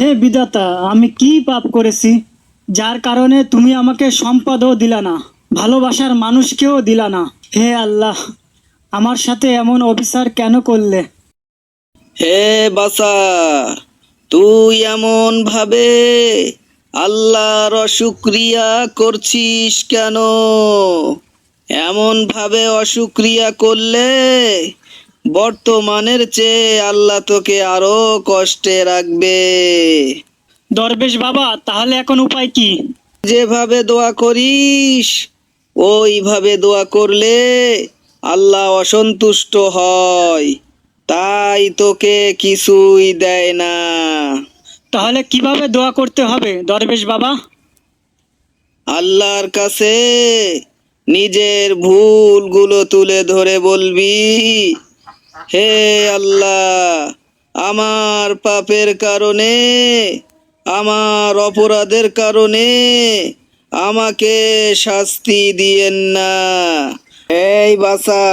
হে বিদাতা আমি কি পাপ করেছি? যার কারণে তুমি আমাকে সম্পদও দিলা না, ভালোবাসার মানুষকেও দিলা না। হে আল্লাহ, আমার সাথে এমন অবিচার কেন করলে? হে বাসা তুই এমন ভাবে আল্লাহর অসুক্রিয়া করছিস কেন? এমন ভাবে অসুক্রিয়া করলে বর্তমানের চেয়ে আল্লাহ তোকে আরও কষ্টে রাখবে। দরবেশ বাবা তাহলে এখন উপায় কি? যেভাবে দোয়া করিস ওইভাবে দোয়া করলে আল্লাহ অসন্তুষ্ট হয়। তাই তোকে কিছুই দেয় না। তাহলে কীভাবে দোয়া করতে হবে দরবেশ বাবা? আল্লাহর কাছে নিজের ভুলগুলো তুলে ধরে বলবি হে আল্লাহ, আমার পাপের কারণে, আমার অপরাধের কারণে আমাকে শাস্তি দিয়েন না। এই বাসা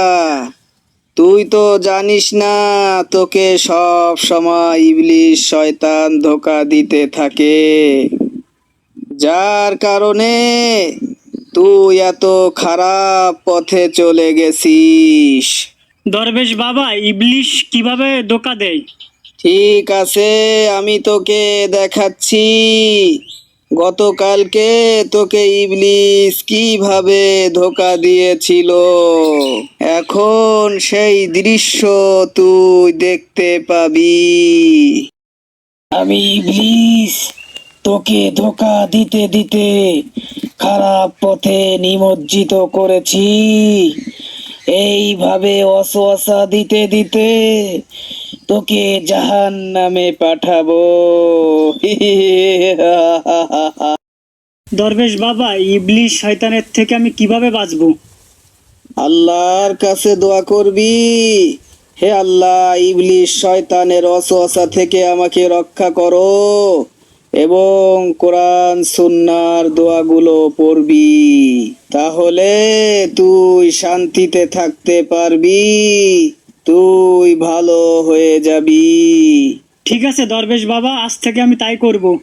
তুই তো জানিস না, তোকে সব সময় ইবলিশ শয়তান ধোকা দিতে থাকে। যার কারণে তুই এত খারাপ পথে চলে গেছিস। দরবেশ বাবা, ইবলিশ কীভাবে ধোকা দেয়? ঠিক আছে, আমি তোকে দেখাচ্ছি। গতকালকে তোকে ইবলিস কীভাবে ধোকা দিয়েছিল? এখন সেই দৃশ্য তুই দেখতে পাবি। আমি ইবলিস তোকে ধোকা দিতে দিতে খারাপ পথে নিমজ্জিত করেছি। এইভাবে অসোয়াশা দিতে দিতে তোকে জাহান নামে পাঠাবো। দরবেশ বাবা ইবলিশ শয়তানের থেকে আমি কীভাবে বাঁচবো? আল্লাহর কাছে দোয়া করবি। হে আল্লাহ ইবলিশ শয়তানের অসোয়াশা থেকে আমাকে রক্ষা করো। এবং কোরআন, সুন্নার দোয়াগুলো পড়বি। তাহলে তুই শান্তিতে থাকতে পারবি। তুই ভালো হয়ে যাবি। ঠিক আছে দরবেশ বাবা, আজ থেকে আমি তাই করব।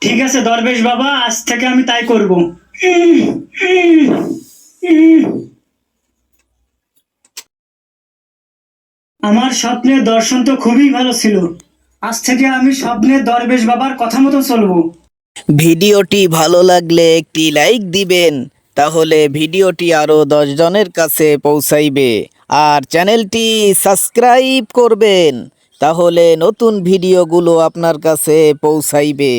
ঠিক আছে দরবেশ বাবা, আজ থেকে আমি তাই করব। আমার স্বপ্নের দর্শন তো খুবই ভালো ছিল। আজ থেকে আমি স্বপ্নে দরবেশ বাবার কথা মতো চলবো। ভিডিওটি ভালো লাগলে একটি লাইক দিবেন, তাহলে ভিডিওটি আরও জনের কাছে পৌঁছাইবে। আর চ্যানেলটি সাবস্ক্রাইব করবেন, তাহলে নতুন ভিডিওগুলো আপনার কাছে পৌঁছাইবে।